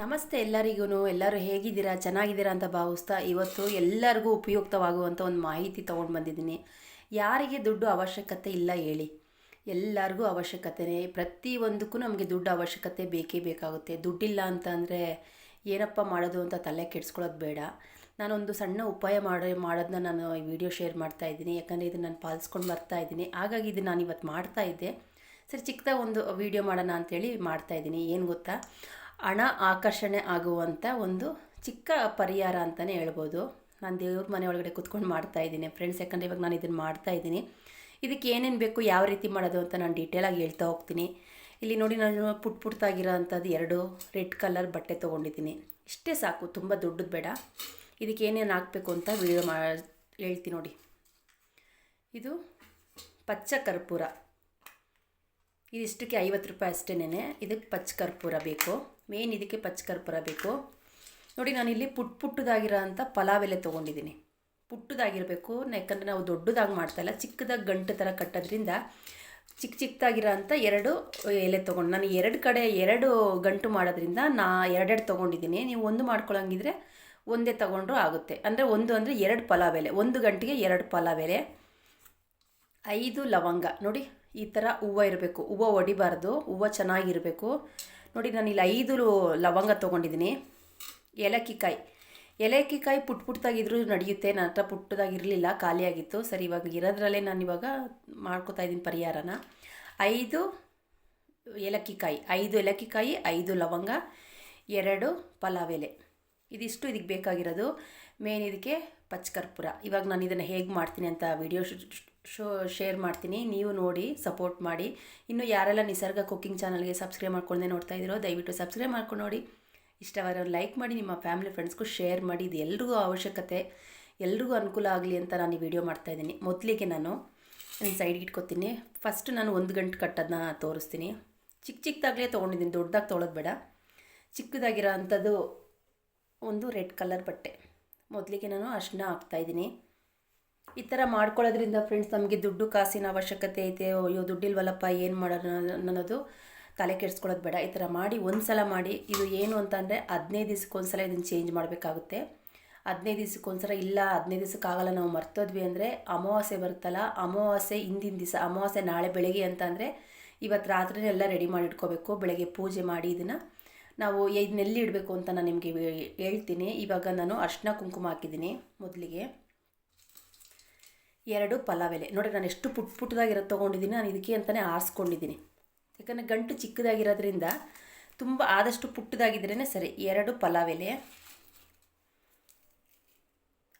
ನಮಸ್ತೆ ಎಲ್ಲರಿಗೂ ಎಲ್ಲರೂ ಹೇಗಿದ್ದೀರಾ, ಚೆನ್ನಾಗಿದ್ದೀರಾ ಅಂತ ಭಾವಿಸ್ತಾ ಇವತ್ತು ಎಲ್ಲರಿಗೂ ಉಪಯುಕ್ತವಾಗುವಂಥ ಒಂದು ಮಾಹಿತಿ ತೊಗೊಂಡು ಬಂದಿದ್ದೀನಿ. ಯಾರಿಗೆ ದುಡ್ಡು ಅವಶ್ಯಕತೆ ಇಲ್ಲ ಹೇಳಿ. ಎಲ್ಲರಿಗೂ ಅವಶ್ಯಕತೆನೇ ಪ್ರತಿಯೊಂದಕ್ಕೂ ನಮಗೆ ದುಡ್ಡು ಅವಶ್ಯಕತೆ ಬೇಕೇ ಬೇಕಾಗುತ್ತೆ. ದುಡ್ಡಿಲ್ಲ ಅಂತ ಅಂದರೆ ಏನಪ್ಪ ಮಾಡೋದು ಅಂತ ತಲೆ ಕೆಡಿಸ್ಕೊಳ್ಳೋದು ಬೇಡ. ನಾನೊಂದು ಸಣ್ಣ ಉಪಾಯ ಮಾಡೋ ಮಾಡೋದನ್ನ ನಾನು ಈ ವಿಡಿಯೋ ಶೇರ್ ಮಾಡ್ತಾ ಇದ್ದೀನಿ. ಯಾಕಂದರೆ ಇದನ್ನು ನಾನು ಪಾಲಿಸ್ಕೊಂಡು ಬರ್ತಾ ಇದ್ದೀನಿ. ಹಾಗಾಗಿ ಇದು ನಾನು ಇವತ್ತು ಮಾಡ್ತಾ ಇದ್ದೆ. ಸರಿ, ಚಿಕ್ಕದಾಗಿ ಒಂದು ವಿಡಿಯೋ ಮಾಡೋಣ ಅಂತೇಳಿ ಮಾಡ್ತಾ ಇದ್ದೀನಿ. ಏನು ಗೊತ್ತಾ? ಹಣ ಆಕರ್ಷಣೆ ಆಗುವಂಥ ಒಂದು ಚಿಕ್ಕ ಪರಿಹಾರ ಅಂತಲೇ ಹೇಳ್ಬೋದು. ನಾನು ದೇವ್ರ ಮನೆ ಒಳಗಡೆ ಕುತ್ಕೊಂಡು ಮಾಡ್ತಾ ಇದ್ದೀನಿ ಫ್ರೆಂಡ್ಸ್ ಯಾಕಂದರೆ ಇವಾಗ ನಾನು ಇದನ್ನು ಮಾಡ್ತಾ ಇದ್ದೀನಿ. ಇದಕ್ಕೆ ಏನೇನು ಬೇಕು, ಯಾವ ರೀತಿ ಮಾಡೋದು ಅಂತ ನಾನು ಡೀಟೇಲಾಗಿ ಹೇಳ್ತಾ ಹೋಗ್ತೀನಿ. ಇಲ್ಲಿ ನೋಡಿ ನಾನು ಪುಟ್ ಪುಟ್ಟಾಗಿರೋ ಅಂಥದ್ದು ಎರಡು ರೆಡ್ ಕಲರ್ ಬಟ್ಟೆ ತೊಗೊಂಡಿದ್ದೀನಿ. ಇಷ್ಟೇ ಸಾಕು, ತುಂಬ ದೊಡ್ಡದು ಬೇಡ. ಇದಕ್ಕೆ ಏನೇನು ಹಾಕಬೇಕು ಅಂತ ವಿಡಿಯೋ ಮಾ ಹೇಳ್ತೀನಿ ನೋಡಿ. ಇದು ಪಚ್ಚ ಕರ್ಪೂರ ಇದಿಷ್ಟಕ್ಕೆ ಐವತ್ತು ರೂಪಾಯಿ ಅಷ್ಟೇನೆ ಇದಕ್ಕೆ ಪಚ್ಚ ಕರ್ಪೂರ ಬೇಕು. ಮೇನ್ ಇದಕ್ಕೆ ಪಚ್ಚ ಕರ್ಪೂರ ಬೇಕು. ನೋಡಿ ನಾನಿಲ್ಲಿ ಪುಟ್, ಪುಟ್ಟದಾಗಿರೋ ಅಂಥ ಪಲಾವ್ ಎಲೆ ತೊಗೊಂಡಿದ್ದೀನಿ. ಪುಟ್ಟದಾಗಿರಬೇಕು. ಯಾಕಂದರೆ ನಾವು ದೊಡ್ಡದಾಗಿ ಮಾಡ್ತಾಯಿಲ್ಲ ಚಿಕ್ಕದಾಗಿ ಗಂಟು ಥರ ಕಟ್ಟೋದ್ರಿಂದ ಚಿಕ್ಕ ಚಿಕ್ಕದಾಗಿರೋ ಅಂಥ ಎರಡು ಎಲೆ ತೊಗೊಂಡು, ನಾನು ಎರಡು ಕಡೆ ಎರಡು ಗಂಟು ಮಾಡೋದ್ರಿಂದ ನಾ ಎರಡೆರಡು ತೊಗೊಂಡಿದ್ದೀನಿ. ನೀವು ಒಂದು ಮಾಡ್ಕೊಳಂಗಿದ್ರೆ ಒಂದೇ ತೊಗೊಂಡ್ರೂ ಆಗುತ್ತೆ. ಅಂದರೆ ಒಂದು ಅಂದರೆ ಎರಡು ಪಲಾವ್ ಎಲೆ. ಒಂದು ಗಂಟೆಗೆ ಎರಡು ಪಲಾವ್ ಎಲೆ. ಐದು ಲವಂಗ. ನೋಡಿ ಈ ಥರ ಹೂವು ಇರಬೇಕು. ಹೂವು ಒಡಿಬಾರ್ದು. ಹೂವು ಚೆನ್ನಾಗಿರಬೇಕು. ನೋಡಿ, ನಾನು ಇಲ್ಲಿ ಐದು ಲವಂಗ ತೊಗೊಂಡಿದ್ದೀನಿ. ಏಲಕ್ಕಿಕಾಯಿ. ಏಲಕ್ಕಿಕಾಯಿ ಪುಟ್ ಪುಟ್ಟದಾಗಿದ್ರೂ ನಡೆಯುತ್ತೆ. ನನ್ನ ಹತ್ರ ಪುಟ್ಟದಾಗಿರಲಿಲ್ಲ. ಖಾಲಿಯಾಗಿತ್ತು ಸರಿ, ಇವಾಗ ಇರೋದ್ರಲ್ಲೇ ನಾನು ಇವಾಗ ಮಾಡ್ಕೋತಾ ಇದ್ದೀನಿ ಪರಿಹಾರನ. ಐದು ಏಲಕ್ಕಿಕಾಯಿ. ಐದು ಏಲಕ್ಕಿಕಾಯಿ, ಐದು ಲವಂಗ, ಎರಡು ಪಲಾವ್ ಎಲೆ. ಇದಿಷ್ಟು ಇದಕ್ಕೆ ಬೇಕಾಗಿರೋದು. ಮೇನ್ ಇದಕ್ಕೆ ಪಚ್ಚಕರ್ಪೂರ ಇವಾಗ ನಾನು ಇದನ್ನು ಹೇಗೆ ಮಾಡ್ತೀನಿ ಅಂತ ವಿಡಿಯೋ ಶೋ, ಶೇರ್ ಮಾಡ್ತೀನಿ. ನೀವು ನೋಡಿ ಸಪೋರ್ಟ್ ಮಾಡಿ. ಇನ್ನು ಯಾರೆಲ್ಲ ನಿಸರ್ಗ ಕುಕ್ಕಿಂಗ್ ಚಾನಲ್ಗೆ ಸಬ್ಸ್ಕ್ರೈಬ್ ಮಾಡ್ಕೊಂಡೇ ನೋಡ್ತಾ ಇದ್ದೀರೋ, ದಯವಿಟ್ಟು ಸಬ್ಸ್ಕ್ರೈಬ್ ಮಾಡ್ಕೊಂಡು ನೋಡಿ. ಇಷ್ಟವಾದವ್ರು ಲೈಕ್ ಮಾಡಿ, ನಿಮ್ಮ ಫ್ಯಾಮಿಲಿ ಫ್ರೆಂಡ್ಸ್ಗೂ ಶೇರ್ ಮಾಡಿ. ಇದು ಎಲ್ರಿಗೂ ಅವಶ್ಯಕತೆ. ಎಲ್ರಿಗೂ ಅನುಕೂಲ ಆಗಲಿ ಅಂತ ನಾನು ಈ ವಿಡಿಯೋ ಮಾಡ್ತಾಯಿದ್ದೀನಿ ಮೊದಲಿಗೆ ನಾನು ಸೈಡ್ ಸೈಡ್ಗೆ ಇಟ್ಕೊತೀನಿ. ಫಸ್ಟ್ ನಾನು ಒಂದು ಗಂಟೆ ಕಟ್ಟೋದನ್ನ ತೋರಿಸ್ತೀನಿ. ಚಿಕ್ಕ ಚಿಕ್ಕದಾಗಲೇ ತೊಗೊಂಡಿದ್ದೀನಿ. ದೊಡ್ಡದಾಗಿ ತೊಗೊಳೋದು ಬೇಡ. ಚಿಕ್ಕದಾಗಿರೋ ಅಂಥದ್ದು ಒಂದು ರೆಡ್ ಕಲರ್ ಬಟ್ಟೆ. ಮೊದಲಿಗೆ ನಾನು ಅರ್ಶಿನ ಹಾಕ್ತಾಯಿದ್ದೀನಿ ಈ ಥರ ಮಾಡ್ಕೊಳ್ಳೋದ್ರಿಂದ ಫ್ರೆಂಡ್ಸ್ ನಮಗೆ ದುಡ್ಡು ಕಾಸಿನ ಅವಶ್ಯಕತೆ ಐತೆ ಅಯ್ಯೋ, ದುಡ್ಡಿಲ್ವಲ್ಲಪ್ಪ, ಏನು ಮಾಡೋಣ ಅನ್ನೋದು ತಲೆ ಕೆಡಿಸ್ಕೊಳ್ಳೋದು ಬೇಡ. ಈ ಥರ ಮಾಡಿ ಒಂದು ಸಲ ಮಾಡಿ, ಇದು ಏನು ಅಂತಂದರೆ ಹದಿನೈದು ದಿವ್ಸಕ್ಕೊಂದ್ಸಲ ಸಲ ಇದನ್ನು ಚೇಂಜ್ ಮಾಡಬೇಕಾಗುತ್ತೆ. ಹದಿನೈದು ದಿವ್ಸಕ್ಕೆ ಒಂದ್ಸಲ ಇಲ್ಲ, ಹದಿನೈದು ದಿವ್ಸಕ್ಕಾಗಲ್ಲ, ನಾವು ಮರ್ತೋದ್ವಿ ಅಂದರೆ ಅಮಾವಾಸ್ಯೆ ಬರುತ್ತಲ್ಲ, ಅಮಾವಾಸ್ಯೆ ಹಿಂದಿನ ದಿವಸ, ಅಮಾವಾಸ್ಯೆ ನಾಳೆ ಬೆಳಗ್ಗೆ ಅಂತ ಅಂದರೆ ಇವತ್ತು ರಾತ್ರಿನೇ ಎಲ್ಲ ರೆಡಿ ಮಾಡಿ ಇಟ್ಕೋಬೇಕು, ಬೆಳಗ್ಗೆ ಪೂಜೆ ಮಾಡಿ ಇದನ್ನು. ನಾವು ಇದನ್ನೆಲ್ಲಿ ಇಡಬೇಕು ಅಂತ ನಾನು ನಿಮಗೆ ಹೇಳ್ತೀನಿ. ಇವಾಗ ನಾನು ಅರ್ಶಿನ ಕುಂಕುಮ ಹಾಕಿದ್ದೀನಿ ಮೊದಲಿಗೆ. ಎರಡು ಪಲಾವ್ ಎಲೆ ನೋಡಿ ನಾನು ಎಷ್ಟು ಪುಟ್ ಪುಟ್ಟದಾಗಿರೋ ತೊಗೊಂಡಿದ್ದೀನಿ, ನಾನು ಇದಕ್ಕೆ ಅಂತಲೇ ಆರಿಸ್ಕೊಂಡಿದ್ದೀನಿ. ಯಾಕಂದರೆ ಗಂಟು ಚಿಕ್ಕದಾಗಿರೋದ್ರಿಂದ ತುಂಬ ಆದಷ್ಟು ಪುಟ್ಟದಾಗಿದ್ರೇ ಸರಿ. ಎರಡು ಪಲಾವ್ ಎಲೆ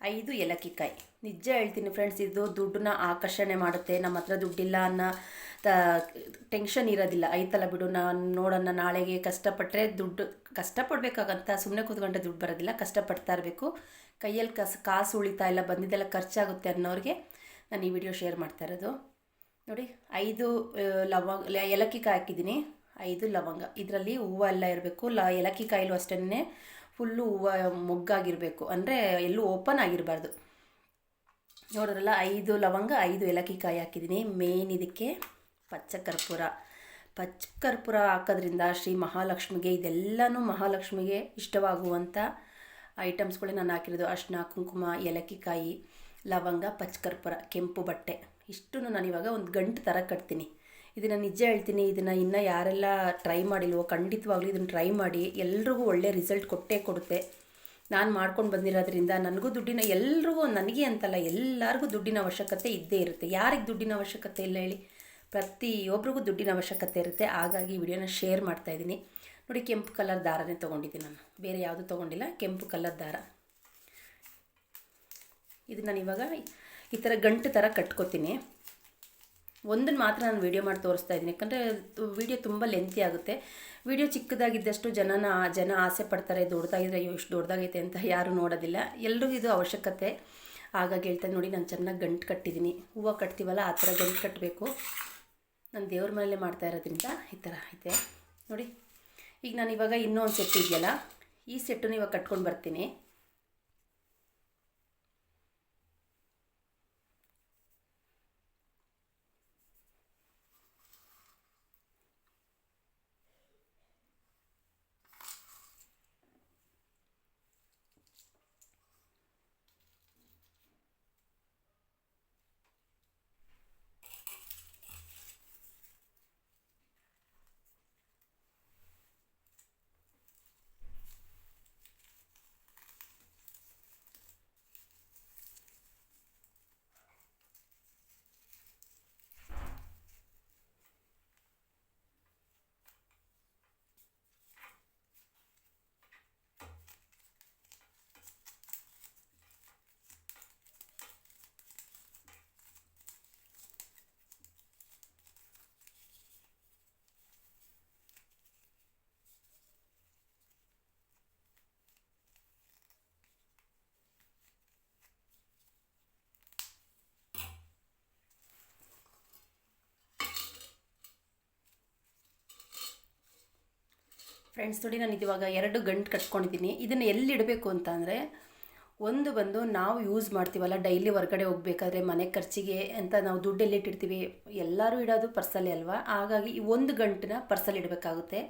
ಐದು ಏಲಕ್ಕಿಕಾಯಿ. ನಿಜ ಹೇಳ್ತೀನಿ ಫ್ರೆಂಡ್ಸ್ ಇದು ದುಡ್ಡನ್ನ ಆಕರ್ಷಣೆ ಮಾಡುತ್ತೆ. ನಮ್ಮ ಹತ್ರ ದುಡ್ಡಿಲ್ಲ ಅನ್ನೋ ತ ಟೆನ್ಷನ್ ಇರೋದಿಲ್ಲ. ಐತಲ್ಲ ಬಿಡು, ನಾನು ನೋಡೋಣ, ನಾಳೆಗೆ ಕಷ್ಟಪಟ್ಟರೆ ದುಡ್ಡು, ಕಷ್ಟಪಡಬೇಕಾಗಂತ ಸುಮ್ಮನೆ ಕೂತ್ಕೊಂಡ್ರೆ ದುಡ್ಡು ಬರೋದಿಲ್ಲ, ಕಷ್ಟಪಡ್ತಾ ಇರಬೇಕು. ಕೈಯಲ್ಲಿ ಕಸ್, ಕಾಸು ಉಳಿತಾ ಇಲ್ಲ, ಬಂದಿದ್ದೆಲ್ಲ ಖರ್ಚಾಗುತ್ತೆ ಅನ್ನೋರಿಗೆ ನಾನು ಈ ವಿಡಿಯೋ ಶೇರ್ ಮಾಡ್ತಾ ಇರೋದು. ನೋಡಿ, ಐದು ಲವಂಗ ಏಲಕ್ಕಿ ಕಾಯಿ ಹಾಕಿದ್ದೀನಿ. ಐದು ಲವಂಗ. ಇದರಲ್ಲಿ ಹೂವು ಎಲ್ಲ ಇರಬೇಕು. ಲ, ಏಲಕ್ಕಿ ಕಾಯಿಲು ಅಷ್ಟೇ ಫುಲ್ಲು ಹೂವು ಮೊಗ್ಗಾಗಿರಬೇಕು. ಅಂದರೆ ಎಲ್ಲೂ ಓಪನ್ ಆಗಿರಬಾರ್ದು. ನೋಡಿದ್ರಲ್ಲ, ಐದು ಲವಂಗ, ಐದು ಏಲಕ್ಕಿಕಾಯಿ ಹಾಕಿದ್ದೀನಿ. ಮೇನ್ ಇದಕ್ಕೆ ಪಚ್ಚ ಕರ್ಪೂರ ಪಚ್ಚ ಕರ್ಪೂರ ಹಾಕೋದ್ರಿಂದ ಶ್ರೀ ಮಹಾಲಕ್ಷ್ಮಿಗೆ, ಇದೆಲ್ಲನೂ ಮಹಾಲಕ್ಷ್ಮಿಗೆ ಇಷ್ಟವಾಗುವಂಥ ಐಟಮ್ಸ್ಗಳೇ ನಾನು ಹಾಕಿರೋದು. ಅರ್ಶಿನ ಕುಂಕುಮ, ಏಲಕ್ಕಿ ಕಾಯಿ. ಲವಂಗ, ಪಚ್ಕರ್ಪುರ, ಕೆಂಪು ಬಟ್ಟೆ. ಇಷ್ಟನ್ನು ನಾನು ಇವಾಗ ಒಂದು ಗಂಟು ಥರ ಕಟ್ತೀನಿ. ಇದನ್ನು ನಿಜ ಹೇಳ್ತೀನಿ, ಇದನ್ನು ಇನ್ನೂ ಯಾರೆಲ್ಲ ಟ್ರೈ ಮಾಡಿಲ್ವೋ, ಖಂಡಿತವಾಗ್ಲೂ ಇದನ್ನು ಟ್ರೈ ಮಾಡಿ ಎಲ್ರಿಗೂ ಒಳ್ಳೆ ರಿಸಲ್ಟ್ ಕೊಟ್ಟೇ ಕೊಡುತ್ತೆ. ನಾನು ಮಾಡ್ಕೊಂಡು ಬಂದಿರೋದ್ರಿಂದ ನನಗೂ ದುಡ್ಡಿನ ಎಲ್ರಿಗೂ, ನನಗೆ ಅಂತಲ್ಲ, ಎಲ್ಲರಿಗೂ ದುಡ್ಡಿನ ಅವಶ್ಯಕತೆ ಇದ್ದೇ ಇರುತ್ತೆ. ಯಾರಿಗೆ ದುಡ್ಡಿನ ಅವಶ್ಯಕತೆ ಇಲ್ಲ ಹೇಳಿ? ಪ್ರತಿಯೊಬ್ಬರಿಗೂ ದುಡ್ಡಿನ ಅವಶ್ಯಕತೆ ಇರುತ್ತೆ. ಹಾಗಾಗಿ ವಿಡಿಯೋನ ಶೇರ್ ಮಾಡ್ತಾಯಿದ್ದೀನಿ ನೋಡಿ, ಕೆಂಪು ಕಲರ್ ದಾರನೇ ತೊಗೊಂಡಿದ್ದೀನಿ ನಾನು. ಬೇರೆ ಯಾವುದು ತೊಗೊಂಡಿಲ್ಲ, ಕೆಂಪು ಕಲರ್ ದಾರ. ಇದು ನಾನು ಇವಾಗ ಈ ಥರ ಗಂಟು ಥರ ಕಟ್ಕೋತೀನಿ. ಒಂದನ್ನು ಮಾತ್ರ ನಾನು ವೀಡಿಯೋ ಮಾಡಿ ತೋರಿಸ್ತಾ ಇದ್ದೀನಿ. ಯಾಕಂದರೆ ವೀಡಿಯೋ ತುಂಬ ಲೆಂತಿ ಆಗುತ್ತೆ. ವೀಡಿಯೋ ಚಿಕ್ಕದಾಗಿದ್ದಷ್ಟು ಜನನ, ಜನ ಆಸೆ ಪಡ್ತಾರೆ, ದೊಡ್ಡದಾಗಿದ್ರೆ ಅಯ್ಯೋ ಇಷ್ಟು ದೊಡ್ಡದಾಗೈತೆ ಅಂತ ಯಾರೂ ನೋಡೋದಿಲ್ಲ. ಎಲ್ರಿಗೂ ಇದು ಅವಶ್ಯಕತೆ. ಹಾಗಾಗಿ ಹೇಳ್ತಾ ನೋಡಿ, ನಾನು ಚೆನ್ನಾಗಿ ಗಂಟು ಕಟ್ಟಿದ್ದೀನಿ ಹೂವು ಕಟ್ತೀವಲ್ಲ, ಆ ಥರ ಗಂಟು ಕಟ್ಟಬೇಕು ನಾನು ದೇವ್ರ ಮನೇಲೆ ಮಾಡ್ತಾ ಇರೋದ್ರಿಂದ ಈ ಥರ ಐತೆ. ನೋಡಿ, ಈಗ ನಾನು ಇವಾಗ ಒಂದು ಸೆಟ್ ಇದೆಯಲ್ಲ? ಈ ಸೆಟ್ಟನ್ನು ಇವಾಗ ಕಟ್ಕೊಂಡು ಬರ್ತೀನಿ. ಫ್ರೆಂಡ್ಸ್ ನೋಡಿ ನಾನು ಇವಾಗ ಎರಡು ಗಂಟು ಕಟ್ಕೊಂಡಿದ್ದೀನಿ. ಇದನ್ನು ಎಲ್ಲಿ ಇಡಬೇಕು ಅಂತ ಅಂದರೆ, ಒಂದು ಬಂದು ನಾವು ಯೂಸ್ ಮಾಡ್ತೀವಲ್ಲ ಡೈಲಿ ಹೊರಗಡೆ ಹೋಗ್ಬೇಕಾದ್ರೆ, ಮನೆ ಖರ್ಚಿಗೆ ಅಂತ ನಾವು ದುಡ್ಡು ಎಲ್ಲಿಟ್ಟಿರ್ತೀವಿ ಎಲ್ಲರೂ ಇಡೋದು ಪರ್ಸಲ್ಲಿ ಅಲ್ವಾ? ಹಾಗಾಗಿ ಈ ಒಂದು ಗಂಟನ್ನ ಪರ್ಸಲ್ಲಿ ಇಡಬೇಕಾಗುತ್ತೆ.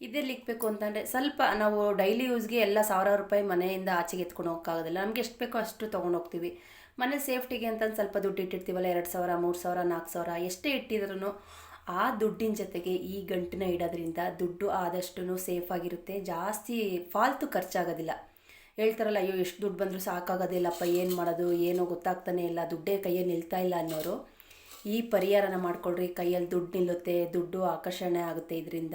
ಇದೆಲ್ಲಿ ಇಕ್ಬೇಕು ಅಂತಂದರೆ ಸ್ವಲ್ಪ ನಾವು ಡೈಲಿ ಯೂಸ್ಗೆ ಎಲ್ಲ ಸಾವಿರಾರು ರೂಪಾಯಿ ಮನೆಯಿಂದ ಆಚೆಗೆ ಎತ್ಕೊಂಡು ಹೋಗೋಕ್ಕಾಗೋದಿಲ್ಲ. ನಮಗೆ ಎಷ್ಟು ಬೇಕೋ ಅಷ್ಟು ತೊಗೊಂಡು ಹೋಗ್ತೀವಿ. ಮನೆ ಸೇಫ್ಟಿಗೆ ಅಂತ ಸ್ವಲ್ಪ ದುಡ್ಡು ಇಟ್ಟಿರ್ತೀವಲ್ಲ, ಎರಡು ಸಾವಿರ, ಮೂರು ಸಾವಿರ, ನಾಲ್ಕು ಸಾವಿರ, ಎಷ್ಟೇ ಇಟ್ಟಿದ್ರೂ ಆ ದುಡ್ಡಿನ ಜೊತೆಗೆ ಈ ಗಂಟನ್ನ ಇಡೋದ್ರಿಂದ ದುಡ್ಡು ಆದಷ್ಟು ಸೇಫ್ ಆಗಿರುತ್ತೆ. ಜಾಸ್ತಿ ಫಾಲ್ತು ಖರ್ಚಾಗೋದಿಲ್ಲ. ಹೇಳ್ತಾರಲ್ಲ, ಅಯ್ಯೋ, ಎಷ್ಟು ದುಡ್ಡು ಬಂದರೂ ಸಾಕಾಗೋದಿಲ್ಲಪ್ಪ, ಏನು ಮಾಡೋದು, ಏನೋ ಗೊತ್ತಾಗ್ತಾನೆ ಇಲ್ಲ, ದುಡ್ಡೇ ಕೈಯಲ್ಲಿ ನಿಲ್ತಾ ಇಲ್ಲ ಅನ್ನೋರು ಈ ಪರಿಹಾರನ ಮಾಡ್ಕೊಳ್ರಿ, ಕೈಯಲ್ಲಿ ದುಡ್ಡು ನಿಲ್ಲುತ್ತೆ, ದುಡ್ಡು ಆಕರ್ಷಣೆ ಆಗುತ್ತೆ ಇದರಿಂದ.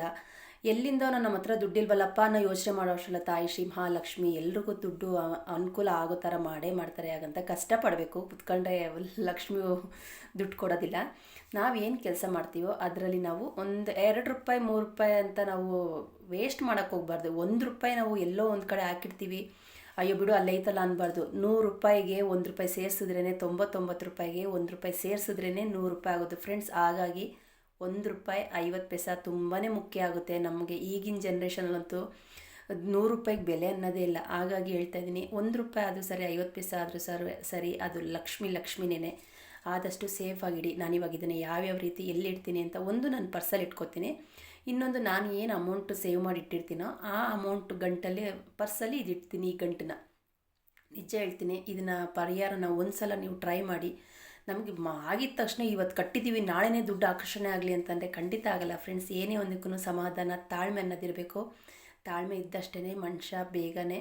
ಎಲ್ಲಿಂದ ನಮ್ಮ ಹತ್ರ ದುಡ್ಡಿಲ್ವಲ್ಲಪ್ಪ ಅನ್ನೋ ಯೋಚನೆ ಮಾಡೋ ಅಷ್ಟಲ್ಲ ತಾಯಿ ಶ್ರೀ ಮಹಾಲಕ್ಷ್ಮಿ ಎಲ್ರಿಗೂ ದುಡ್ಡು ಅನುಕೂಲ ಆಗೋ ಥರ ಮಾಡೇ ಮಾಡ್ತಾರೆ. ಹಾಗಂತ ಕಷ್ಟಪಡಬೇಕು. ಕುತ್ಕೊಂಡ್ರೆ ಲಕ್ಷ್ಮಿ ದುಡ್ಡು ಕೊಡೋದಿಲ್ಲ. ನಾವೇನು ಕೆಲಸ ಮಾಡ್ತೀವೋ ಅದರಲ್ಲಿ ನಾವು ಒಂದು ಎರಡು ರೂಪಾಯಿ, ಮೂರು ರೂಪಾಯಿ ಅಂತ ನಾವು ವೇಸ್ಟ್ ಮಾಡೋಕ್ಕೆ ಹೋಗ್ಬಾರ್ದು. ಒಂದು ರೂಪಾಯಿ ನಾವು ಎಲ್ಲೋ ಒಂದು ಕಡೆ ಹಾಕಿರ್ತೀವಿ. ಅಯ್ಯೋ ಬಿಡು ಅಲ್ಲೈತಲ್ಲ ಅನ್ಬಾರ್ದು. ನೂರು ರೂಪಾಯಿಗೆ ಒಂದು ರೂಪಾಯಿ ಸೇರಿಸಿದ್ರೇ ತೊಂಬತ್ತೊಂಬತ್ತು ರೂಪಾಯಿಗೆ ಒಂದು ರೂಪಾಯಿ ಸೇರಿಸಿದ್ರೇ ನೂರು ರೂಪಾಯಿ ಆಗೋದು ಫ್ರೆಂಡ್ಸ್ ಹಾಗಾಗಿ ಒಂದು ರೂಪಾಯಿ ಐವತ್ತು ಪೈಸ ತುಂಬಾ ಮುಖ್ಯ ಆಗುತ್ತೆ ನಮಗೆ ಈಗಿನ ಜನ್ರೇಷನಲ್ಲಂತೂ ನೂರು ರೂಪಾಯಿಗೆ ಬೆಲೆ ಅನ್ನೋದೇ ಇಲ್ಲ. ಹಾಗಾಗಿ ಹೇಳ್ತಾ ಇದ್ದೀನಿ, ಒಂದು ರೂಪಾಯಿ ಆದರೂ ಸರಿ, ಐವತ್ತು ಪೈಸಾ ಆದರೂ ಸರ್, ಸರಿ, ಅದು ಲಕ್ಷ್ಮಿ ಲಕ್ಷ್ಮಿನೇ ಆದಷ್ಟು ಸೇಫಾಗಿಡಿ ನಾನು ಇವಾಗ ಇದನ್ನು ಯಾವ್ಯಾವ ರೀತಿ ಎಲ್ಲಿ ಇಡ್ತೀನಿ ಅಂತ ಒಂದು ನಾನು ಪರ್ಸಲ್ ಇಟ್ಕೊತೀನಿ. ಇನ್ನೊಂದು ನಾನು ಏನು ಅಮೌಂಟು ಸೇವ್ ಮಾಡಿ ಇಟ್ಟಿರ್ತೀನೋ ಆ ಅಮೌಂಟ್ ಗಂಟಲ್ಲಿ ಪರ್ಸಲ್ಲಿ ಇಡ್ತೀನಿ ಈ ಗಂಟನ್ನ. ನಿಜ ಹೇಳ್ತೀನಿ, ಇದನ್ನು ಪರಿಹಾರ ನಾವು ಒಂದು ಸಲ ನೀವು ಟ್ರೈ ಮಾಡಿ. ನಮಗೆ ಆಗಿದ ತಕ್ಷಣ ಇವತ್ತು ಕಟ್ಟಿದ್ದೀವಿ ನಾಳೆನೇ ದುಡ್ಡು ಆಕರ್ಷಣೆ ಆಗಲಿ ಅಂತಂದರೆ ಖಂಡಿತ ಆಗಲ್ಲ ಫ್ರೆಂಡ್ಸ್ ಏನೇ ಒಂದಕ್ಕೂ ಸಮಾಧಾನ, ತಾಳ್ಮೆ ಅನ್ನೋದಿರಬೇಕು ತಾಳ್ಮೆ ಇದ್ದಷ್ಟೇ ಮನುಷ್ಯ ಬೇಗನೆ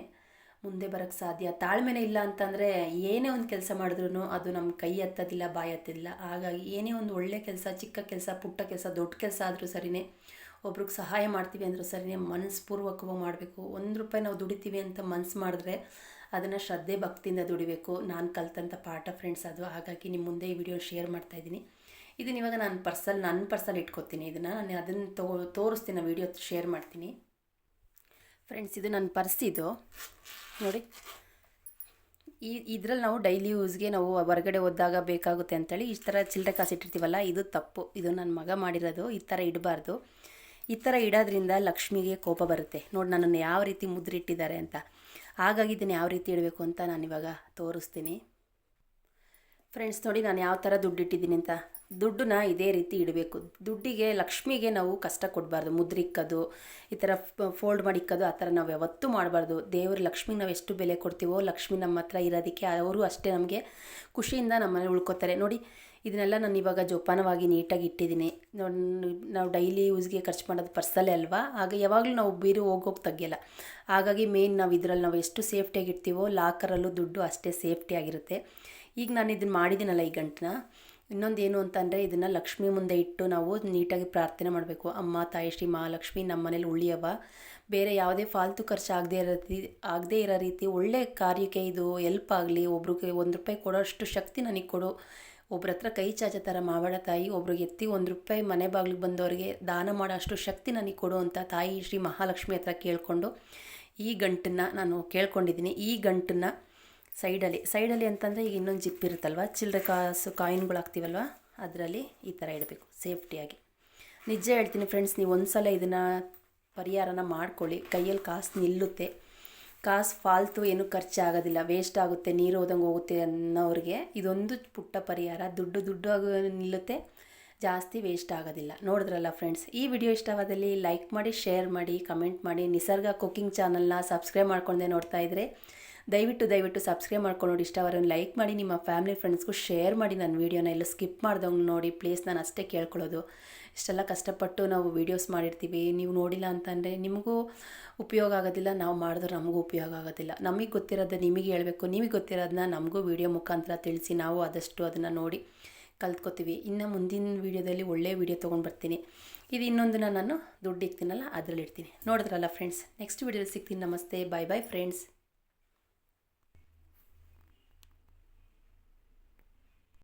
ಮುಂದೆ ಬರೋಕ್ಕೆ ಸಾಧ್ಯ? ತಾಳ್ಮೆನೇ ಇಲ್ಲ ಅಂತಂದರೆ ಏನೇ ಒಂದು ಕೆಲಸ ಮಾಡಿದ್ರೂ ಅದು ನಮ್ಮ ಕೈ ಹತ್ತೋದಿಲ್ಲ ಬಾಯಿ ಹಾಗಾಗಿ ಏನೇ ಒಂದು ಒಳ್ಳೆ ಕೆಲಸ, ಚಿಕ್ಕ ಕೆಲಸ, ಪುಟ್ಟ ಕೆಲಸ, ದೊಡ್ಡ ಕೆಲಸ ಆದರೂ ಸರಿಯೇ ಒಬ್ರಿಗೆ ಸಹಾಯ ಮಾಡ್ತೀವಿ ಅಂದರೂ ಸರಿಯೇ ಮನಸ್ಪೂರ್ವಕವಾಗಿ ಮಾಡಬೇಕು. ಒಂದು ರೂಪಾಯಿ ನಾವು ದುಡಿತೀವಿ ಅಂತ ಮನಸ್ಸು ಮಾಡಿದ್ರೆ ಅದನ್ನು ಶ್ರದ್ಧೆ ಭಕ್ತಿಯಿಂದ ದುಡಿಬೇಕು. ನಾನು ಕಲ್ತಂಥ ಪಾಠ ಫ್ರೆಂಡ್ಸ್ ಅದು. ಹಾಗಾಗಿ ನಿಮ್ಮ ಮುಂದೆ ಈ ವಿಡಿಯೋ ಶೇರ್ ಮಾಡ್ತಾಯಿದ್ದೀನಿ ಇದನ್ನ ಇವಾಗ ನಾನು ಪರ್ಸಲ್ ನನ್ನ ಪರ್ಸಲ್ ಇಟ್ಕೊತೀನಿ. ಇದನ್ನು ನಾನು ಅದನ್ನು ತೋ, ತೋರಿಸ್ತೀನಿ ವಿಡಿಯೋ ಶೇರ್ ಮಾಡ್ತೀನಿ. ಫ್ರೆಂಡ್ಸ್ ಇದು ನನ್ನ ಪರ್ಸ್ ಇದು ನೋಡಿ. ಈ, ಇದ್ರಲ್ಲಿ ನಾವು ಡೈಲಿ ಯೂಸ್ಗೆ ನಾವು ಹೊರಗಡೆ ಹೋದಾಗ ಬೇಕಾಗುತ್ತೆ ಅಂತೇಳಿ ಈ ಥರ ಚಿಲ್ಲರೆ ಕಾಸು ಇಟ್ಟಿರ್ತೀವಲ್ಲ, ಇದು ತಪ್ಪು. ಇದು ನನ್ನ ಮಗ ಮಾಡಿರೋದು, ಈ ಥರ ಇಡಬಾರ್ದು. ಈ ಥರ ಇಡೋದ್ರಿಂದ ಲಕ್ಷ್ಮಿಗೆ ಕೋಪ ಬರುತ್ತೆ. ನೋಡಿ, ನನ್ನನ್ನು ಯಾವ ರೀತಿ ಮುದ್ರಿಟ್ಟಿದ್ದಾರೆ ಅಂತ. ಹಾಗಾಗಿ ಇದನ್ನು ಯಾವ ರೀತಿ ಇಡಬೇಕು ಅಂತ ನಾನಿವಾಗ ತೋರಿಸ್ತೀನಿ. ಫ್ರೆಂಡ್ಸ್ ನೋಡಿ ನಾನು ಯಾವ ಥರ ದುಡ್ಡು ಇಟ್ಟಿದ್ದೀನಿ ಅಂತ. ದುಡ್ಡನ್ನ ಇದೇ ರೀತಿ ಇಡಬೇಕು. ದುಡ್ಡಿಗೆ, ಲಕ್ಷ್ಮಿಗೆ ನಾವು ಕಷ್ಟ ಕೊಡಬಾರ್ದು. ಮುದ್ರಿಕ್ಕೋದು, ಈ ಥರ ಫೋಲ್ಡ್ ಮಾಡಿ ಇಕ್ಕೋದು, ಆ ಥರ ನಾವು ಯಾವತ್ತೂ ಮಾಡಬಾರ್ದು. ದೇವರು ಲಕ್ಷ್ಮಿಗೆ ನಾವು ಎಷ್ಟು ಬೆಲೆ ಕೊಡ್ತೀವೋ, ಲಕ್ಷ್ಮಿ ನಮ್ಮ ಹತ್ರ ಇರೋದಕ್ಕೆ ಅವರು ಅಷ್ಟೇ ನಮಗೆ ಖುಷಿಯಿಂದ ನಮ್ಮನೆ ಉಳ್ಕೋತಾರೆ. ನೋಡಿ, ಇದನ್ನೆಲ್ಲ ನಾನು ಇವಾಗ ಜೋಪಾನವಾಗಿ ನೀಟಾಗಿ ಇಟ್ಟಿದ್ದೀನಿ. ನಾವು ಡೈಲಿ ಯೂಸ್ಗೆ ಖರ್ಚು ಮಾಡೋದು ಪರ್ಸಲ್ಲೇ ಅಲ್ವಾ? ಆಗ ಯಾವಾಗಲೂ ನಾವು ಬೀರು ಹೋಗೋಗಿ ತೆಗಿಯಲ್ಲ ಹಾಗಾಗಿ ಮೇನ್ ನಾವು ಇದರಲ್ಲಿ ನಾವು ಎಷ್ಟು ಸೇಫ್ಟಿಯಾಗಿ ಇಡ್ತೀವೋ ಲಾಕರಲ್ಲೂ ದುಡ್ಡು ಅಷ್ಟೇ ಸೇಫ್ಟಿಯಾಗಿರುತ್ತೆ ಈಗ ನಾನು ಇದನ್ನು ಮಾಡಿದ್ದೀನಲ್ಲ ಈ ಗಂಟನ್ನ ಇನ್ನೊಂದು ಏನು ಅಂತಂದರೆ ಇದನ್ನು ಲಕ್ಷ್ಮಿ ಮುಂದೆ ಇಟ್ಟು ನಾವು ನೀಟಾಗಿ ಪ್ರಾರ್ಥನೆ ಮಾಡಬೇಕು. ಅಮ್ಮ, ತಾಯಿ, ಶ್ರೀ ಮಹಾಲಕ್ಷ್ಮಿ ನಮ್ಮ ಮನೇಲಿ ಉಳಿಯವ ಬೇರೆ ಯಾವುದೇ ಫಾಲ್ತು ಖರ್ಚು ಆಗದೇ ಇರೋ ರೀತಿ, ಆಗದೇ ಇರೋ ರೀತಿ ಒಳ್ಳೆ ಕಾರ್ಯಕ್ಕೆ ಇದು ಎಲ್ಪ್ ಆಗಲಿ. ಒಬ್ರಿಗೆ ಒಂದು ರೂಪಾಯಿ ಕೊಡೋಷ್ಟು ಶಕ್ತಿ ನನಗೆ ಕೊಡು. ಒಬ್ರ ಹತ್ರ ಕೈ ಚಾಚೋ ಥರ ಮಾವಡ ತಾಯಿ. ಒಬ್ರಿಗೆ ಎತ್ತಿ ಒಂದು ರೂಪಾಯಿ ಮನೆ ಬಾಗಿಲಿಗೆ ಬಂದವರಿಗೆ ದಾನ ಮಾಡೋ ಅಷ್ಟು ಶಕ್ತಿ ನನಗೆ ಕೊಡು ಅಂತ ತಾಯಿ ಶ್ರೀ ಮಹಾಲಕ್ಷ್ಮಿ ಹತ್ರ ಕೇಳಿಕೊಂಡು ಈ ಗಂಟನ್ನು ನಾನು ಕೇಳ್ಕೊಂಡಿದ್ದೀನಿ. ಈ ಗಂಟನ್ನು ಸೈಡಲ್ಲಿ ಸೈಡಲ್ಲಿ ಅಂತಂದರೆ ಈಗ ಇನ್ನೊಂದು ಜಿಪ್ ಇರುತ್ತಲ್ವ? ಚಿಲ್ಲರೆ ಕಾಸು, ಕಾಯಿನ್ಗಳು ಹಾಕ್ತೀವಲ್ವ? ಅದರಲ್ಲಿ ಈ ಥರ ಇಡಬೇಕು, ಸೇಫ್ಟಿಯಾಗಿ. ನಿಜ ಹೇಳ್ತೀನಿ ಫ್ರೆಂಡ್ಸ್, ನೀವು ಒಂದು ಸಲ ಇದನ್ನು ಪರಿಹಾರನ ಮಾಡ್ಕೊಳ್ಳಿ. ಕೈಯಲ್ಲಿ ಕಾಸು ನಿಲ್ಲುತ್ತೆ. ಕಾಸು ಫಾಲ್ತು, ಏನೂ ಖರ್ಚಾಗೋದಿಲ್ಲ. ವೇಸ್ಟ್ ಆಗುತ್ತೆ, ನೀರು ಹೋದಂಗೆ ಹೋಗುತ್ತೆ ಅನ್ನೋರಿಗೆ ಇದೊಂದು ಪುಟ್ಟ ಪರಿಹಾರ. ದುಡ್ಡು ದುಡ್ಡು ಆಗ ನಿಲ್ಲುತ್ತೆ, ಜಾಸ್ತಿ ವೇಸ್ಟ್ ಆಗೋದಿಲ್ಲ. ನೋಡಿದ್ರಲ್ಲ ಫ್ರೆಂಡ್ಸ್, ಈ ವಿಡಿಯೋ ಇಷ್ಟವಾದಲ್ಲಿ ಲೈಕ್ ಮಾಡಿ, ಶೇರ್ ಮಾಡಿ, ಕಮೆಂಟ್ ಮಾಡಿ. ನಿಸರ್ಗ ಕುಕ್ಕಿಂಗ್ ಚಾನಲ್ನ ಸಬ್ಸ್ಕ್ರೈಬ್ ಮಾಡ್ಕೊಂಡೆ ನೋಡ್ತಾ ಇದ್ದರೆ ದಯವಿಟ್ಟು ದಯವಿಟ್ಟು ಸಬ್ಸ್ಕ್ರೈಬ್ ಮಾಡ್ಕೊಂಡು ನೋಡಿ. ಇಷ್ಟ ಅವರನ್ನು ಲೈಕ್ ಮಾಡಿ, ನಿಮ್ಮ ಫ್ಯಾಮಿಲಿ ಫ್ರೆಂಡ್ಸ್ಗೂ ಶೇರ್ ಮಾಡಿ. ನನ್ನ ವೀಡಿಯೋನ ಎಲ್ಲ ಸ್ಕಿಪ್ ಮಾಡ್ದಂಗೆ ನೋಡಿ. ಪ್ಲೀಸ್ ನಾನು ಅಷ್ಟೇ ಕೇಳ್ಕೊಳ್ಳೋದು. ಇಷ್ಟೆಲ್ಲ ಕಷ್ಟಪಟ್ಟು ನಾವು ವೀಡಿಯೋಸ್ ಮಾಡಿರ್ತೀವಿ. ನೀವು ನೋಡಿಲ್ಲ ಅಂತಂದರೆ ನಿಮಗೂ ಉಪಯೋಗ ಆಗೋದಿಲ್ಲ. ನಾವು ಮಾಡಿದ್ರೆ ನಮಗೂ ಉಪಯೋಗ ಆಗೋದಿಲ್ಲ. ನಮಗೆ ಗೊತ್ತಿರೋದು ನಿಮಗೆ ಹೇಳಬೇಕು. ನಿಮಗೆ ಗೊತ್ತಿರೋದನ್ನ ನಮಗೂ ವೀಡಿಯೋ ಮುಖಾಂತರ ತಿಳಿಸಿ. ನಾವು ಆದಷ್ಟು ಅದನ್ನು ನೋಡಿ ಕಲ್ತ್ಕೋತೀವಿ. ಇನ್ನು ಮುಂದಿನ ವೀಡಿಯೋದಲ್ಲಿ ಒಳ್ಳೆಯ ವೀಡಿಯೋ ತೊಗೊಂಡು ಬರ್ತೀನಿ. ಇದು ಇನ್ನೊಂದನ್ನ ನಾನು ದುಡ್ಡು ಇಕ್ತೀನಲ್ಲ ಅದರಲ್ಲಿ ಇಡ್ತೀನಿ ನೋಡಿದ್ರಲ್ಲ ಫ್ರೆಂಡ್ಸ್ ನೆಕ್ಸ್ಟ್ ವೀಡಿಯೋದಲ್ಲಿ ಸಿಗ್ತೀನಿ. ನಮಸ್ತೆ. ಬಾಯ್ ಬಾಯ್ ಫ್ರೆಂಡ್ಸ್